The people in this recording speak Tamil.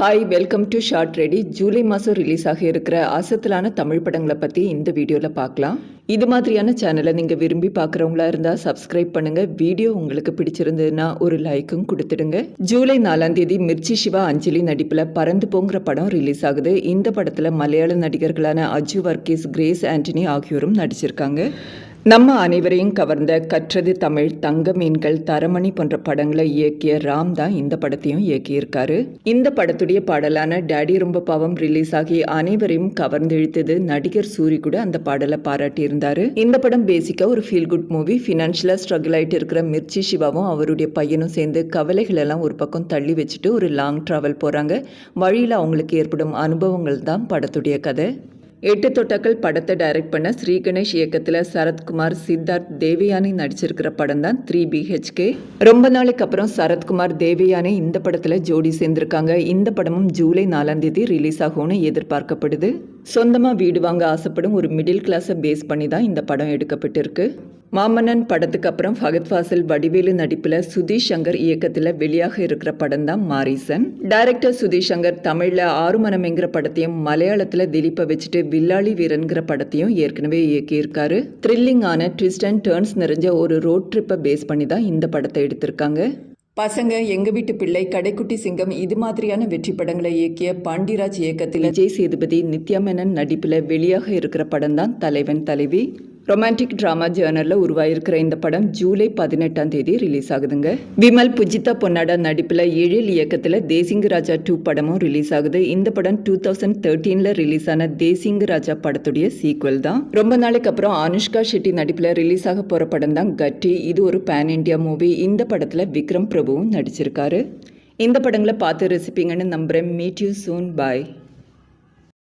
Hi welcome to short ready July மாதம் ரிலீஸ் ஆக இருக்கிற அசத்தலான தமிழ் படங்களை பற்றி இந்த வீடியோவில் பார்க்கலாம். இது மாதிரியான சேனலை நீங்கள் விரும்பி பார்க்குறவங்களா இருந்தால் சப்ஸ்கிரைப் பண்ணுங்கள் வீடியோ உங்களுக்கு பிடிச்சிருந்ததுன்னா ஒரு லைக்கும் கொடுத்துடுங்க. ஜூலை நாலாம் தேதி மிர்ச்சி சிவா அஞ்சலி நடிப்பில் பறந்து போங்கிற படம் ரிலீஸ் ஆகுது. இந்த படத்தில் மலையாள நடிகர்களான அஜு வர்கீஸ் கிரேஸ் ஆண்டனி ஆகியோரும் நடிச்சிருக்காங்க. நம்ம அனைவரையும் கவர்ந்த கற்றது தமிழ் தங்க மீன்கள் தரமணி போன்ற படங்களை இயக்கிய ராம் தான் இந்த படத்தையும் இயக்கியிருக்காரு. இந்த படத்துடைய பாடலான டேடி ரொம்ப பாவம் ரிலீஸ் ஆகி அனைவரையும் கவர்ந்து இழுத்தது நடிகர் சூரி கூட அந்த பாடலை பாராட்டியிருந்தாரு. இந்த படம் பேசிக்கா ஒரு ஃபீல் குட் மூவி ஃபினான்ஷியலா ஸ்ட்ரகிள் ஆயிட்டு இருக்கிற மிர்ச்சி சிவாவும் அவருடைய பையனும் சேர்ந்து கவலைகள் எல்லாம் ஒரு பக்கம் தள்ளி வச்சுட்டு ஒரு லாங் டிராவல் போறாங்க. வழியில் அவங்களுக்கு ஏற்படும் அனுபவங்கள் தான் படத்துடைய கதை. எட்டு தொட்டாக்கள் படத்தை டைரக்ட் பண்ண ஸ்ரீ கணேஷ் இயக்கத்தில் சரத்குமார் சித்தார்த் தேவயானி நடிச்சிருக்கிற படம் தான் த்ரீ பிஹெச்கே ரொம்ப நாளைக்கு அப்புறம் சரத்குமார் தேவயானி இந்த படத்தில் ஜோடி சேர்ந்திருக்காங்க. இந்த படமும் ஜூலை நாலாம் தேதி ரிலீஸ் ஆகும்னு எதிர்பார்க்கப்படுது. சொந்தமாக வீடு வாங்க ஆசைப்படும் ஒரு மிடில் கிளாஸை பேஸ் பண்ணி தான் இந்த படம் எடுக்கப்பட்டிருக்கு. மாமன்னன் படத்துக்கு அப்புறம் ஃபகத் ஃபாசில் வடிவேலு நடிப்பில் சுதீஷ் சங்கர் இயக்கத்தில் வெளியாக இருக்கிற படம் தான் மாரிசன். டைரக்டர் சுதீஷ் சங்கர் தமிழில் ஆறுமனம்ங்கிற படத்தையும் மலையாளத்தில் திலீப்பை வச்சுட்டு வில்லாளி வீரன்கிற படத்தையும் ஏற்கனவே இயக்கியிருக்காரு. த்ரில்லிங்கான ட்விஸ்ட் அண்ட் டேர்ன்ஸ் நிறைஞ்ச ஒரு ரோட் ட்ரிப்பை பேஸ் பண்ணி தான் இந்த படத்தை எடுத்திருக்காங்க. பசங்க எங்க வீட்டு பிள்ளை கடைக்குட்டி சிங்கம் இது மாதிரியான வெற்றி படங்களை இயக்கிய பாண்டிராஜ் இயக்கத்தில் விஜய் சேதுபதி நித்யா மேனன் நடிப்பில் வெளியாக இருக்கிற படம் தான் தலைவன் தலைவி. ரொமான்டிக் ட்ராமா ஜேர்னலில் உருவாயிருக்கிற இந்த படம் ஜூலை பதினெட்டாம் தேதி ரிலீஸ் ஆகுதுங்க. விமல் புஜிதா பொன்னாடா நடிப்பில் எழில் இயக்கத்தில் தேசிங்க ராஜா டூ படமும் ரிலீஸ் ஆகுது. இந்த படம் டூ தௌசண்ட் தேர்ட்டீனில் ரிலீஸ் ஆன தேசிங்க ராஜா படத்துடைய சீக்வல் தான். ரொம்ப நாளைக்கு அப்புறம் அனுஷ்கா ஷெட்டி நடிப்பில் ரிலீஸ் ஆக போகிற படம் தான் கட்டி. இது ஒரு பேன் இண்டியா மூவி இந்த படத்தில் விக்ரம் பிரபுவும் நடிச்சிருக்காரு. இந்த படங்களை பார்த்து ரசிப்பீங்கன்னு நம்புகிறேன் மீட் யூ சூன் பாய்